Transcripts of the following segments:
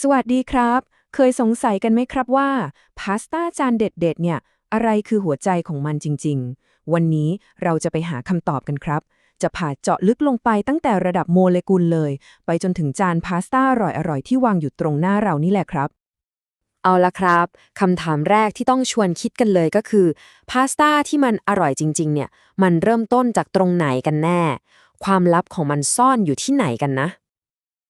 สวัสดีครับ เคยสงสัยกันไหมครับว่า พาสต้าจานเด็ดๆเนี่ย อะไรคือหัวใจของมันจริง ๆ วันนี้เราจะไปหาคำตอบกันครับ จะผ่าเจาะลึกลงไปตั้งแต่ระดับโมเลกุลเลย ไปจนถึงจานพาสต้าอร่อยๆที่วางอยู่ตรงหน้าเรานี่แหละครับ เอาละครับคำถามแรกที่ต้องชวนคิดกันเลยก็คือ พาสต้าที่มันอร่อยจริง ๆ เนี่ย มันเริ่มต้นจากตรงไหนกันแน่ ความลับของมันซ่อนอยู่ที่ไหนกันนะ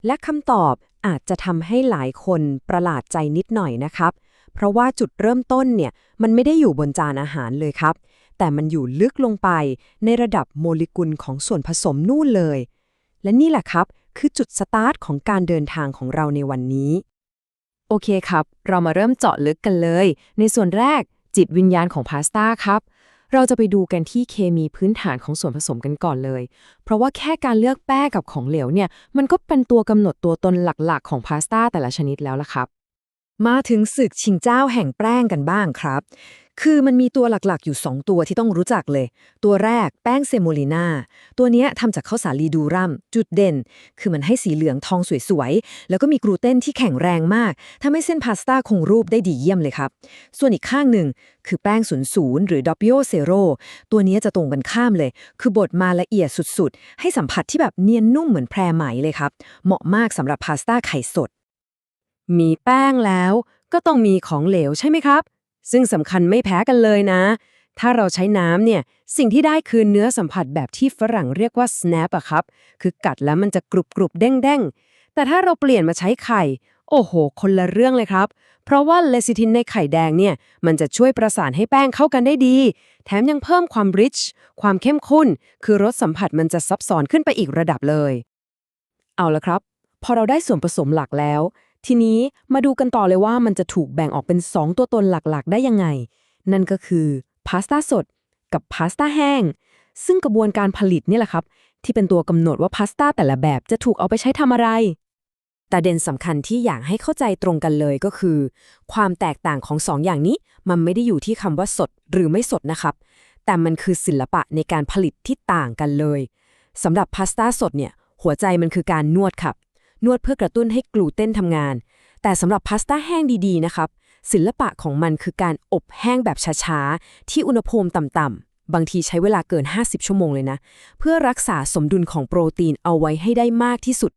และคำตอบ อาจจะทำให้หลายคนประหลาดใจนิดหน่อยนะครับ เพราะว่าจุดเริ่มต้นเนี่ยมันไม่ได้อยู่บนจานอาหารเลยครับ แต่มันอยู่ลึกลงไปในระดับโมเลกุลของส่วนผสมนู่นเลย และนี่แหละครับ คือจุดสตาร์ทของการเดินทางของเราในวันนี้ โอเคครับ เรามาเริ่มเจาะลึกกันเลย ในส่วนแรกจิตวิญญาณของพาสต้าครับ เราจะไปดูกันที่เคมีพื้นฐานของส่วนผสมกันก่อนเลย เพราะว่าแค่การเลือกแป้งกับของเหลวเนี่ย มันก็เป็นตัวกำหนดตัวตนหลักๆ ของพาสต้าแต่ละชนิดแล้วล่ะครับ มาถึงศึกชิงเจ้าแห่งแป้งกันบ้างครับ คือมันมีตัวหลักๆ อยู่ 2 ตัวที่ต้องรู้จักเลย ตัวแรกแป้งเซโมลินาตัวนี้ทำจากข้าวสาลีดูรัมจุดเด่น คือมันให้สีเหลืองทองสวยๆ แล้วก็มีกลูเตนที่แข็งแรงมากทำให้เส้นพาสต้าคงรูปได้ดีเยี่ยมเลยครับ ส่วนอีกข้างหนึ่งคือแป้งศูนย์ศูนย์หรือดอปิโอเซโรตัวนี้จะตรงกันข้ามเลย คือบดมาละเอียดสุดๆ ให้สัมผัสที่แบบเนียนนุ่มเหมือนแพรไหมเลยครับ เหมาะมากสำหรับพาสต้าไข่สด มีแป้งแล้วก็ต้องมีของเหลวใช่ไหมครับ ซึ่งสำคัญไม่แพ้กันเลยนะ ถ้าเราใช้น้ำเนี่ย สิ่งที่ได้คือเนื้อสัมผัสแบบที่ฝรั่งเรียกว่า snap อะครับ คือกัดแล้วมันจะกรุบกรุบเด้งเด้งแต่ถ้าเราเปลี่ยนมาใช้ไข่ โอ้โห คนละเรื่องเลยครับ เพราะว่าเลซิทินในไข่แดงเนี่ย มันจะช่วยประสานให้แป้งเข้ากันได้ดี แถมยังเพิ่มความ rich ความเข้มข้น คือรสสัมผัสมันจะซับซ้อนขึ้นไปอีกระดับเลย เอาละครับ พอเราได้ส่วนผสมหลักแล้ว ทีนี้มาดูกันต่อเลยว่ามันจะถูกแบ่งออกเป็น 2 ตัวตนหลักๆ ได้ยังไง นั่นก็คือพาสต้าสดกับพาสต้าแห้ง ซึ่งกระบวนการผลิตนี่แหละครับ ที่เป็นตัวกำหนดว่าพาสต้าแต่ละแบบจะถูกเอาไปใช้ทำอะไร แต่เด่นสำคัญที่อยากให้เข้าใจตรงกันเลยก็คือ ความแตกต่างของ 2อย่างนี้มันไม่ได้อยู่ที่คำว่าสดหรือไม่สดนะครับ แต่มันคือศิลปะในการผลิตที่ต่างกันเลยสำหรับพาสต้าสดเนี่ยหัวใจมันคือการนวดครับ นวดเพื่อกระตุ้นให้กลูเตนทำงาน แต่สำหรับพาสต้าแห้งดีๆนะครับ ศิลปะของมันคือการอบแห้งแบบช้าๆ ที่อุณหภูมิต่ำๆ บางทีใช้เวลาเกิน 50 ชั่วโมงเลยนะ เพื่อรักษาสมดุลของโปรตีนเอาไว้ให้ได้มากที่สุด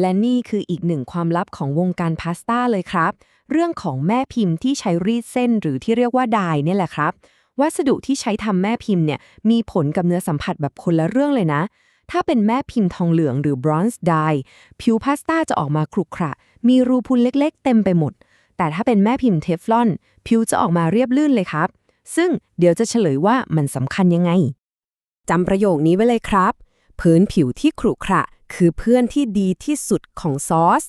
และนี่คืออีกหนึ่งความลับของวงการพาสต้าเลยครับ เรื่องของแม่พิมพ์ที่ใช้รีดเส้นหรือที่เรียกว่าดายเนี่ยแหละครับวัสดุที่ใช้ทำแม่พิมพ์เนี่ยมีผลกับเนื้อสัมผัสแบบคนละเรื่องเลยนะ ถ้าเป็นแม่พิมพ์ทองเหลืองหรือ bronze dye ผิวพาสต้าจะออกมาครุขระ มีรูพุนเล็กๆ เต็มไปหมด แต่ถ้าเป็นแม่พิมพ์เทฟลอน ผิวจะออกมาเรียบลื่นเลยครับ ซึ่งเดี๋ยวจะเฉลยว่ามันสำคัญยังไงจำประโยคนี้ไว้เลยครับ พื้นผิวที่ขรุขระ คือเพื่อนที่ดีที่สุดของซอส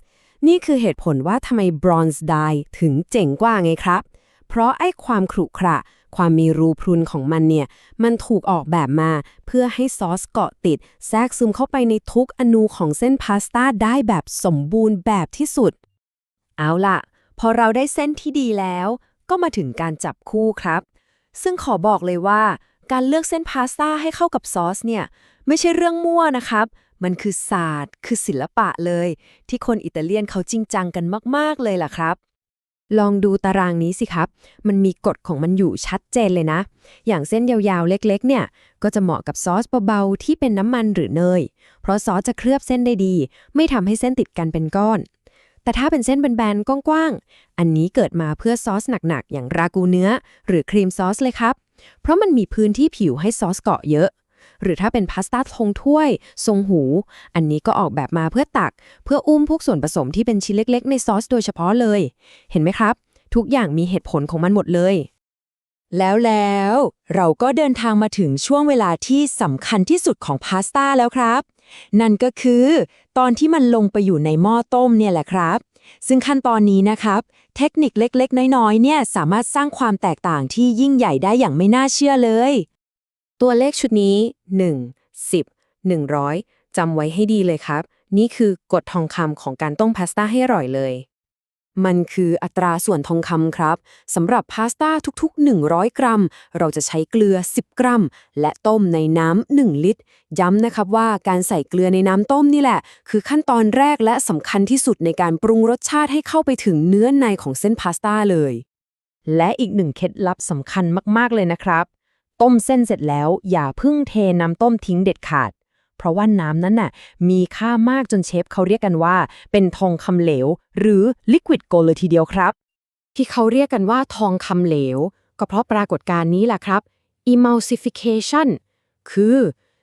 นี่คือเหตุผลว่าทำไม bronze dye ถึงเจ๋งกว่าไงครับ เพราะไอ้ความขรุขระ ความมีรูพรุนของมันเนี่ย มันถูกออกแบบมาเพื่อให้ซอสเกาะติด แทรกซึมเข้าไปในทุกอนูของเส้นพาสต้าได้แบบสมบูรณ์แบบที่สุด เอาล่ะ พอเราได้เส้นที่ดีแล้ว ก็มาถึงการจับคู่ครับ ซึ่งขอบอกเลยว่า การเลือกเส้นพาสต้าให้เข้ากับซอสเนี่ย ไม่ใช่เรื่องมั่วนะครับมันคือศาสตร์ คือศิลปะเลย ที่คนอิตาเลียนเขาจริงจังกันมาก ๆ เลยล่ะครับ ลองดูตารางนี้สิครับ มันมีกฎของมันอยู่ชัดเจนเลยนะ อย่างเส้นยาวๆ เล็กๆ เนี่ย ก็จะเหมาะกับซอสเบาๆ ที่เป็นน้ำมันหรือเนย เพราะซอสจะเคลือบเส้นได้ดี ไม่ทำให้เส้นติดกันเป็นก้อน แต่ถ้าเป็นเส้นแบนๆ กว้างๆ อันนี้เกิดมาเพื่อซอสหนักๆ อย่างรากูเนื้อ หรือครีมซอสเลยครับ เพราะมันมีพื้นที่ผิวให้ซอสเกาะเยอะ หรือถ้าเป็นพาสต้าทงถ้วย ทรงหู อันนี้ก็ออกแบบมาเพื่อตัก เพื่ออุ้มพวกส่วนผสมที่เป็นชิ้นเล็กๆ ในซอสโดยเฉพาะเลย เห็นไหมครับ ทุกอย่างมีเหตุผลของมันหมดเลย แล้วแล้วเราก็เดินทางมาถึงช่วงเวลาที่สำคัญที่สุดของพาสต้าแล้วครับ นั่นก็คือ ตอนที่มันลงไปอยู่ในหม้อต้มเนี่ยแหละครับ ซึ่งขั้นตอนนี้นะครับเทคนิคเล็กๆ น้อยๆ เนี่ยสามารถสร้างความแตกต่างที่ยิ่งใหญ่ได้อย่างไม่น่าเชื่อเลย ตัวเลขชุดนี้ 1 10 100 จำไว้ให้ดีเลยครับ นี่คือกฎทองคำของการต้มพาสต้าให้อร่อยเลย มันคืออัตราส่วนทองคำครับสำหรับพาสต้าทุกๆ 100 กรัม เราจะใช้เกลือ 10 กรัม และต้มในน้ำ1ลิตร ย้ำนะครับว่าการใส่เกลือในน้ำต้มนี่แหละ คือขั้นตอนแรกและสำคัญที่สุดในการปรุงรสชาติให้เข้าไปถึงเนื้อในของเส้นพาสต้าเลย และอีกหนึ่งเคล็ดลับสำคัญมากๆเลยนะครับ ต้มเส้นเสร็จแล้ว อย่าพิ่งเทน้ำต้มทิ้งเด็ดขาด เพราะว่าน้ำนั้นน่ะมีค่ามากจนเชฟเขาเรียกกันว่า เป็นทองคำเหลว หรือ liquid gold เลยทีเดียวครับ ที่เขาเรียกกันว่าทองคำเหลว ก็เพราะปรากฏการณ์นี้แหละครับ emulsification คือ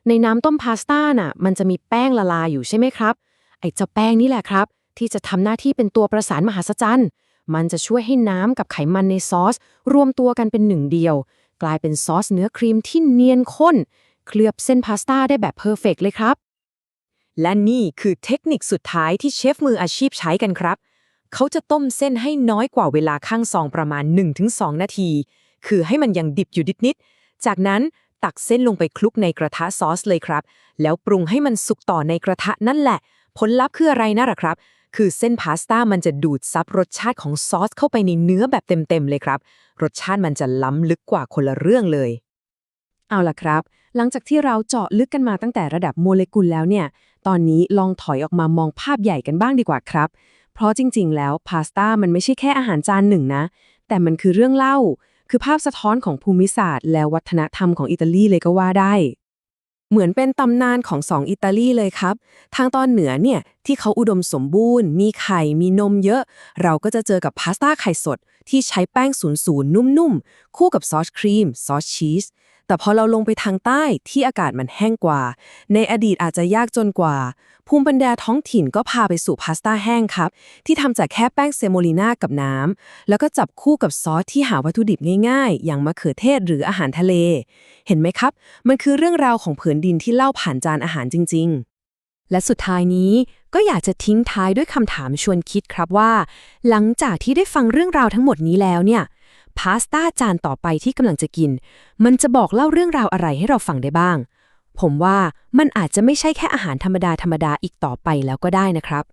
ในน้ำต้มพาสต้าน่ะ มันจะมีแป้งละลายอยู่ใช่ไหมครับ ไอ้เจ้าแป้งนี่แหละครับ ที่จะทำหน้าที่เป็นตัวประสานมหาศจรรย์ มันจะช่วยให้น้ำกับไขมันในซอส รวมตัวกันเป็นหนึ่งเดียว กลายเป็นซอสเนื้อครีมที่เนียนข้น เคลือบเส้นพาสต้าได้แบบเพอร์เฟกเลยครับ และนี่คือเทคนิคสุดท้ายที่เชฟมืออาชีพใช้กันครับ เขาจะต้มเส้นให้น้อยกว่าเวลาข้างซองประมาณ 1-2 นาที คือให้มันยังดิบอยู่นิดๆจากนั้นตักเส้นลงไปคลุกในกระทะซอสเลยครับ แล้วปรุงให้มันสุกต่อในกระทะนั่นแหละ ผลลัพธ์คืออะไรนะหรอครับ คือเส้นพาสต้ามันจะดูดซับรสชาติของซอสเข้าไปในเนื้อแบบเต็มๆเลยครับ รสชาติมันจะล้ำลึกกว่าคนละเรื่องเลย เอาล่ะครับ หลังจากที่เราเจาะลึกกันมาตั้งแต่ระดับโมเลกุลแล้วเนี่ย ตอนนี้ลองถอยออกมามองภาพใหญ่กันบ้างดีกว่าครับ เพราะจริง ๆ แล้วพาสต้ามันไม่ใช่แค่อาหารจานหนึ่งนะ แต่มันคือเรื่องเล่า คือภาพสะท้อนของภูมิศาสตร์ และวัฒนธรรมของอิตาลีเลยก็ว่าได้ เหมือนเป็นตำนานของสองอิตาลีเลยครับ ทางตอนเหนือเนี่ยที่เขาอุดมสมบูรณ์ มีไข่ มีนมเยอะ เราก็จะเจอกับพาสต้าไข่สด ที่ใช้แป้งศูนย์ศูนย์นุ่มๆ คู่กับซอสครีม ซอสชีส แต่พอเราลงไปทางใต้ที่อากาศมันแห้งกว่า ในอดีตอาจจะยากจนกว่า ภูมิปัญญาท้องถิ่นก็พาไปสู่พาสต้าแห้งครับ ที่ทำจากแค่แป้งเซโมลิน่ากับน้ำ แล้วก็จับคู่กับซอสที่หาวัตถุดิบง่ายๆ อย่างมะเขือเทศหรืออาหารทะเล เห็นไหมครับ มันคือเรื่องราวของผืนดินที่เล่าผ่านจานอาหารจริง ๆและสุดท้ายนี้ก็อยากจะทิ้งท้ายด้วยคำถามชวนคิดครับว่า หลังจากที่ได้ฟังเรื่องราวทั้งหมดนี้แล้วเนี่ย พาสต้าจานต่อไปที่กำลังจะกิน มันจะบอกเล่าเรื่องราวอะไรให้เราฟังได้บ้าง ผมว่ามันอาจจะไม่ใช่แค่อาหารธรรมดาธรรมดาอีกต่อไปแล้วก็ได้นะครับ